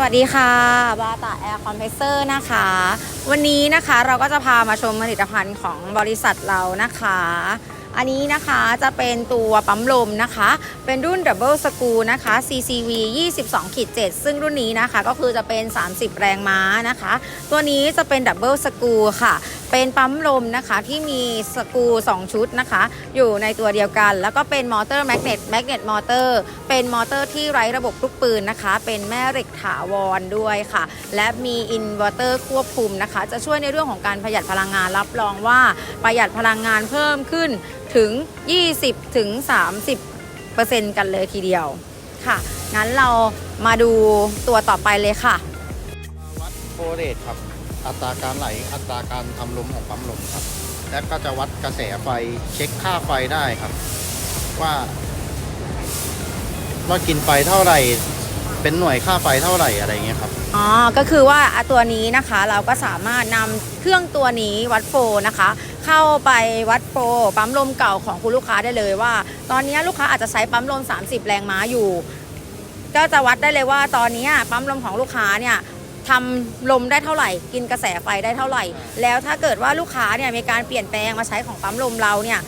สวัสดีค่ะ บาตาแอร์คอมเพรสเซอร์นะคะ วันนี้นะคะเราก็จะพามาชมผลิตภัณฑ์ของบริษัทเรานะคะ อันนี้นะคะจะเป็นตัวปั๊มลมนะคะ เป็นรุ่น Double s c r e w นะคะ CCV 22ขีด7ซึ่งรุ่นนี้นะคะก็คือจะเป็น 30 แรงม้านะคะ ตัวนี้จะเป็น Double s c r e w ค่ะเป็นปั๊มลมนะคะที่มีสกู2 ชุดนะคะ อยู่ในตัวเดียวกัน แล้วก็เป็นมอเตอร์แมกเนตแมกเนตมอเตอร์เป็นมอเตอร์ที่ไร้ระบบลูกปืนนะคะ เป็นแม่เหล็กถาวรด้วยค่ะ และมีอินเวอร์เตอร์ควบคุมนะคะ จะช่วยในเรื่องของการประหยัดพลังงานรับรองว่าประหยัดพลังงานเพิ่มขึ้นถึง 20ถึง30เปอร์เซ็นต์กันเลยทีเดียวค่ะ งั้นเรามาดูตัวต่อไปเลยค่ะวัดโฟเรตครับ อัตราการไหล อัตราการทำลมของปั๊มลมครับ และก็จะวัดกระแสไฟเช็คค่าไฟได้ครับ ว่า ว่ากินไฟเท่าไหร่ เป็นหน่วยค่าไฟเท่าไหร่อะไรเงี้ยครับอ๋อ ก็คือว่าตัวนี้นะคะเราก็สามารถนำเครื่องตัวนี้วัดโฟนะคะ เข้าไปวัดโฟปั๊มลมเก่าของคุณลูกค้าได้เลยว่า ตอนนี้ลูกค้าอาจจะใช้ปั๊มลม 30 แรงม้าอยู่ ก็จะวัดได้เลยว่าตอนนี้ปั๊มลมของลูกค้าเนี่ย ทำลมได้เท่าไหร่ กินกระแสไฟได้เท่าไหร่ แล้วถ้าเกิดว่าลูกค้าเนี่ยมีการเปลี่ยนแปลงมาใช้ของปั๊มลมเราเนี่ย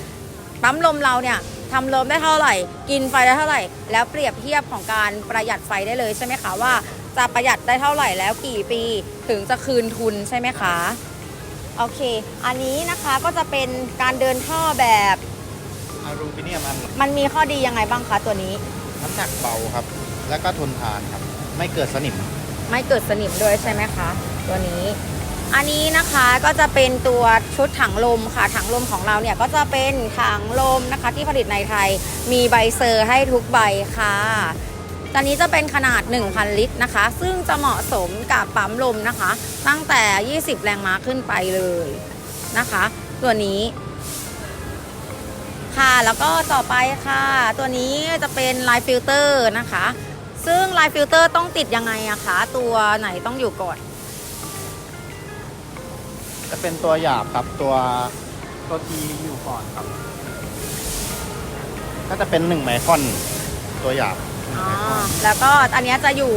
ปั๊มลมเราเนี่ยทำลมได้เท่าไหร่ กินไฟได้เท่าไหร่ แล้วเปรียบเทียบของการประหยัดไฟได้เลยใช่ไหมคะว่าจะประหยัดได้เท่าไหร่แล้วกี่ปีถึงจะคืนทุนใช่ไหมคะโอเค อันนี้นะคะก็จะเป็นการเดินท่อแบบอลูมิเนียมอันมันมีข้อดียังไงบ้างคะตัวนี้ น้ำหนักเบาครับ และก็ทนทานครับ ไม่เกิดสนิม ไม่เกิดสนิมด้วยใช่ไหมคะ ตัวนี้ อันนี้นะคะก็จะเป็นตัวชุดถังลมค่ะ ถังลมของเราเนี่ยก็จะเป็นถังลมนะคะ ที่ผลิตในไทยมีใบเซอร์ให้ทุกใบค่ะตอนนี้จะเป็นขนาด 1,000 ลิตรนะคะ ซึ่งจะเหมาะสมกับปั๊มลมนะคะ ตั้งแต่ 20 แรงม้าขึ้นไปเลยนะคะ ตัวนี้ค่ะแล้วก็ต่อไปค่ะ ตัวนี้จะเป็นไลน์ฟิลเตอร์นะคะ ซึ่งไลน์ฟิลเตอร์ต้องติดยังไงอะคะตัวไหนต้องอยู่ก่อน จะเป็นตัวหยาบครับตัวตัวทีอยู่ก่อนครับ ก็จะเป็นหนึ่งไมครอนตัวหยาบหนึ่งอ๋อไมครอนแล้วก็อันเนี้ยจะอยู่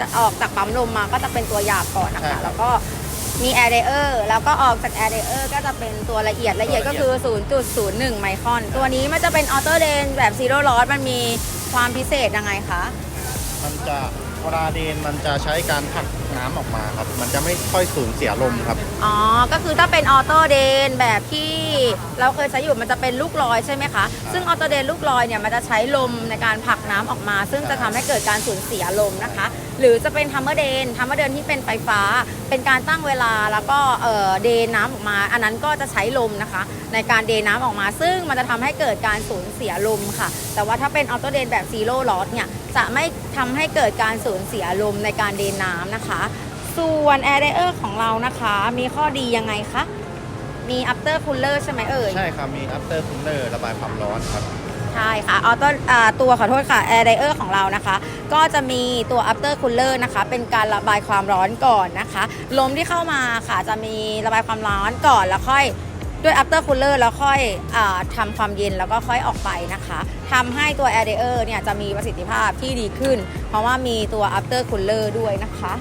จะออกจากปั๊มลมมาก็จะเป็นตัวหยาบก่อนนะใช่ครัคะบแล้วก็มีแอร์เดอร์แล้วก็ออกจากแอร์เดอร์ก็จะเป็นตัวละเอียดละเอียดตัวก็ละเอียดคือ 0.01 ไมครอน ตัวนี้มันจะเป็นออโต้เดนแบบซีโร่ลอสมันมีความพิเศษยังไงคะ มันจะ เวลาเดนมันจะใช้การผลักน้ำออกมาครับ มันจะไม่ค่อยสูญเสียลมครับ อ๋อ ก็คือถ้าเป็นออโต้เดนแบบที่เราเคยใช้อยู่มันจะเป็นลูกลอยใช่ไหมคะ ซึ่งออโต้เดนลูกลอยเนี่ยมันจะใช้ลมในการผลักน้ำออกมา ซึ่งจะทำให้เกิดการสูญเสียลมนะคะ หรือจะเป็นทัมเมอร์เดนทัมเมอร์เดนที่เป็นไฟฟ้า เป็นการตั้งเวลาแล้วก็เอ่อเดนน้ำออกมา อันนั้นก็จะใช้ลมนะคะ ในการเดนน้ำออกมา ซึ่งมันจะทำให้เกิดการสูญเสียลมค่ะ แต่ว่าถ้าเป็นออโต้เดนแบบซีโร่ลอสเนี่ยจะไม่ทำให้เกิดการสูญเสียลมในการเดนน้ำนะคะ ส่วน Air d r y e r ของเรานะคะ มีข้อดียังไงคะ มี after cooler ใช่ไหมเอ่ย ใช่ครับมี after cooler ระบายความร้อนครับใช่ค่ะออโต้ตัวขอโทษค่ะ Air d r y e r ของเรานะคะ ก็จะมีตัว after cooler นะคะ เป็นการระบายความร้อนก่อนนะคะ ลมที่เข้ามาค่ะจะมีระบายความร้อนก่อนแล้วค่อย ด้วย after cooler แล้วค่อยอาทำความเย็นแล้วก็ค่อยออกไปนะคะทำให้ตัว Air d r y e r เนี่ยจะมีประสิทธิภาพที่ดีขึ้น เพราะว่ามีตัว after cooler ด้วยนะคะ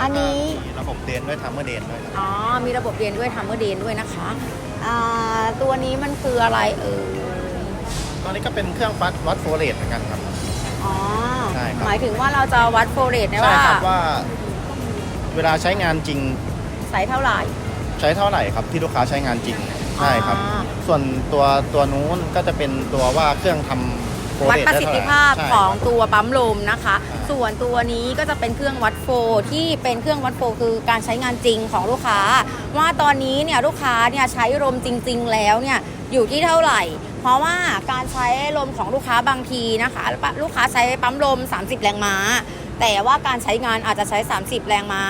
อันนี้มีระบบเดนด้วยทัมเมอร์เดนด้วยครับอ๋อมีระบบเรียนด้วยทัมเมอร์เดนด้วยนะคะอ่าตัวนี้มันคืออะไรเอ่ยตอนนี้ก็เป็นเครื่องวัดวัดโฟเรตเหมือนกันครับอ๋อใช่ครับหมายถึงว่าเราจะวัดโฟเรตได้ใช่ว่าครับว่า เวลาใช้งานจริงใส่เท่าไหร่ ใช้เท่าไหร่ครับที่ลูกค้าใช้งานจริงใช่ครับอ๋อส่วนตัวตัวนู้นก็จะเป็นตัวว่าเครื่องทำโฟวัดเรตประได้สิทเท่าไหธิร่ภาพใช่ ของครับตัวปั๊มลมนะคะ อ่า ส่วนตัวนี้ก็จะเป็นเครื่องวัดโฟที่เป็นเครื่องวัดโฟคือการใช้งานจริงของลูกค้า ว่าตอนนี้เนี่ยลูกค้าเนี่ยใช้ลมจริง ๆ แล้วเนี่ยอยู่ที่เท่าไหร่ เพราะว่าการใช้ลมของลูกค้าบางทีนะคะ ลูกค้าใช้ปั๊มลม 30 แรงม้า แต่ว่าการใช้งานอาจจะใช้ 30 แรงม้า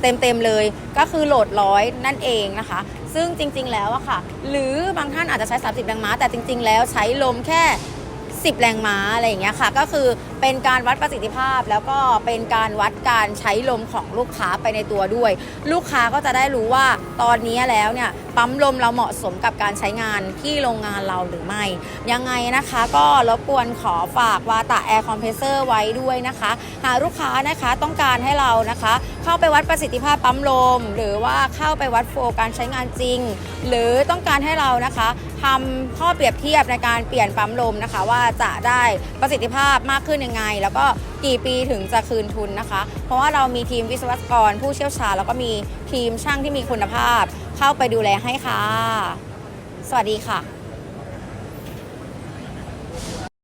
เต็มๆเลยก็คือโหลดร้อยนั่นเองนะคะ ซึ่งจริง ๆ แล้วอะค่ะ หรือบางท่านอาจจะใช้ 30 แรงม้า แต่จริง ๆ แล้วใช้ลมแค่ 10 แรงม้าอะไรอย่างเงี้ยค่ะ ก็คือเป็นการวัดประสิทธิภาพ แล้วก็เป็นการวัดการใช้ลมของลูกค้าไปในตัวด้วย ลูกค้าก็จะได้รู้ว่าตอนนี้แล้วเนี่ยปั๊มลมเราเหมาะสมกับการใช้งานที่โรงงานเราหรือไม่ ยังไงนะคะก็รบกวนขอฝากวาตาแอร์คอมเพรสเซอร์ไว้ด้วยนะคะ หากลูกค้านะคะต้องการให้เรานะคะ เข้าไปวัดประสิทธิภาพปั๊มลม หรือว่าเข้าไปวัดโฟลการใช้งานจริง หรือต้องการให้เรานะคะทำข้อเปรียบเทียบในการเปลี่ยนปั๊มลมนะคะ ว่าจะได้ประสิทธิภาพมากขึ้นยังไง แล้วก็กี่ปีถึงจะคืนทุนนะคะ เพราะว่าเรามีทีมวิศวกรผู้เชี่ยวชาญแล้วก็มีทีมช่างที่มีคุณภาพ เข้าไปดูแลให้ค่ะ สวัสดีค่ะ